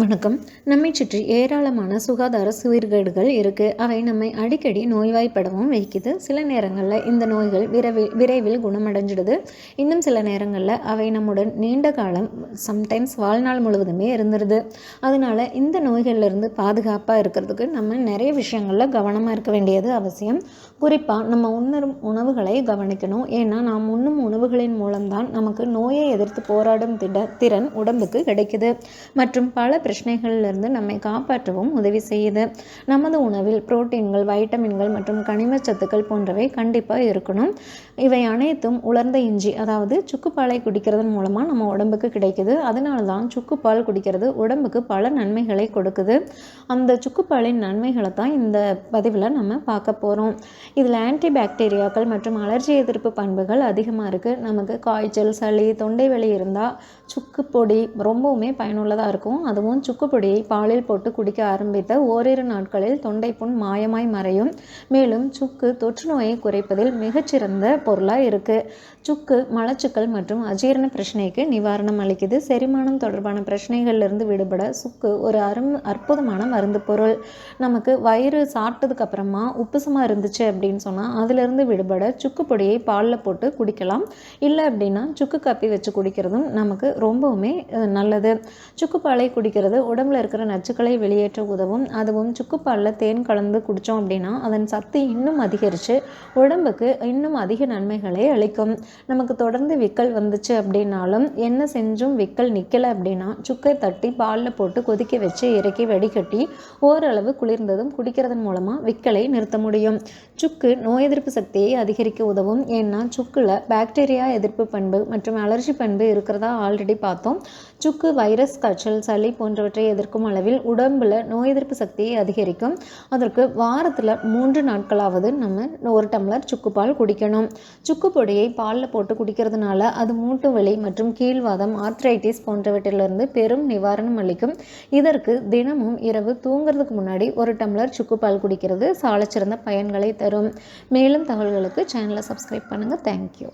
வணக்கம். நம்மை சுற்றி ஏராளமான சுகாதார சீர்கேடுகள் இருக்குது அவை நம்மை அடிக்கடி நோய்வாய்ப்படவும் வைக்குது. சில நேரங்களில் இந்த நோய்கள் விரைவில் விரைவில் குணமடைஞ்சிடுது. இன்னும் சில நேரங்களில் அவை நம்முடன் நீண்ட காலம் சம்டைம்ஸ் வாழ்நாள் முழுவதுமே இருந்துருது. அதனால் இந்த நோய்கள்லேருந்து பாதுகாப்பாக இருக்கிறதுக்கு நம்ம நிறைய விஷயங்களில் கவனமாக இருக்க வேண்டியது அவசியம். குறிப்பாக நம்ம உண்ணரும் உணவுகளை கவனிக்கணும். ஏன்னா நாம் உண்ணும் உணவுகளின் மூலம்தான் நமக்கு நோயை எதிர்த்து போராடும் திட திறன் உடம்புக்கு கிடைக்குது. மற்றும் பல பிரச்சனைகளிலிருந்து நம்மை காப்பாற்றவும் உதவி செய்யுது. நமது உணவில் புரோட்டீன்கள் வைட்டமின்கள் மற்றும் கனிம சத்துக்கள் போன்றவை கண்டிப்பாக இருக்கணும். இவை அனைத்தும் உலர்ந்த இஞ்சி அதாவது சுக்குப்பாலை குடிக்கிறதன் மூலமாக நம்ம உடம்புக்கு கிடைக்குது. அதனால தான் சுக்குப்பால் குடிக்கிறது உடம்புக்கு பல நன்மைகளை கொடுக்குது. அந்த சுக்குப்பாலின் நன்மைகளை தான் இந்த பதிவில் நம்ம பார்க்க போகிறோம் இதில் ஆன்டி பாக்டீரியாக்கள் மற்றும் அலர்ஜி எதிர்ப்பு பண்புகள் அதிகமாக இருக்குது நமக்கு காய்ச்சல் சளி தொண்டை வலி இருந்தால் சுக்கு பொடி ரொம்பவுமே பயனுள்ளதாக இருக்கும். அதுவும் சுக்கு சுக்குப்பொடியை பாலில் போட்டு குடிக்க ஆரம்பித்த ஓரிரு நாட்களில் தொண்டை புண் மாயமாய் மறையும். மேலும் சுக்கு தொற்று நோயை குறைப்பதில் மிகச்சிறந்த பொருளாக இருக்குது சுக்கு மலச்சுக்கள் மற்றும் அஜீரண பிரச்சனைக்கு நிவாரணம் அளிக்குது. செரிமானம் தொடர்பான பிரச்சனைகள்லேருந்து விடுபட சுக்கு ஒரு அரும் அற்புதமான மருந்து பொருள். நமக்கு வயிறு சாப்பிட்டதுக்கு அப்புறமா உப்புசமாக இருந்துச்சு அப்படின்னு சொன்னால் அதிலிருந்து விடுபட சுக்கு பொடியை பாலில் போட்டு குடிக்கலாம். இல்லை அப்படின்னா சுக்கு காப்பி வச்சு குடிக்கிறதும் நமக்கு ரொம்பவுமே நல்லது. சுக்கு பாலை குடிக்கிறது உடம்புல இருக்கிற நச்சுக்களை வெளியேற்ற உதவும். அதுவும் சுக்குப்பாலில் தேன் கலந்து குடித்தோம் அப்படின்னா அதன் சக்தி இன்னும் அதிகரித்து உடம்புக்கு இன்னும் அதிக நன்மைகளை அளிக்கும். நமக்கு தொடர்ந்து விக்கல் வந்துச்சு அப்படின்னாலும் என்ன செஞ்சும் விக்கல் நிற்கலை அப்படின்னா சுக்கை தட்டி பாலில் போட்டு கொதிக்க வச்சு இறக்கி வடிகட்டி ஓரளவு குளிர்ந்ததும் குடிக்கிறதன் மூலமாக விக்கலை நிறுத்த முடியும். சுக்கு நோய் எதிர்ப்பு சக்தியை அதிகரிக்க உதவும். ஏன்னா சுக்கில் பாக்டீரியா எதிர்ப்பு பண்பு மற்றும் அலர்ஜி பண்பு இருக்கிறதா ஆல்ரெடி பார்த்தோம். சுக்கு வைரஸ் காய்ச்சல் சளி போன்ற போன்றவற்றை எதிர்க்கும் அளவில் உடம்பில் நோய் எதிர்ப்பு சக்தியை அதிகரிக்கும். அதற்கு வாரத்தில் மூன்று நாட்களாவது நம்ம ஒரு டம்ளர் சுக்குப்பால் குடிக்கணும். சுக்கு பொடியை பாலில் போட்டு குடிக்கிறதுனால அது மூட்டு வலி மற்றும் கீழ்வாதம் ஆர்த்ரைட்டிஸ் போன்றவற்றிலிருந்து பெரும் நிவாரணம் அளிக்கும். இதற்கு தினமும் இரவு தூங்குறதுக்கு முன்னாடி ஒரு டம்ளர் சுக்குப்பால் குடிக்கிறது சாலச்சிறந்த பயன்களை தரும். மேலும் தகவல்களுக்கு சேனலை சப்ஸ்கிரைப் பண்ணுங்கள் தேங்க்யூ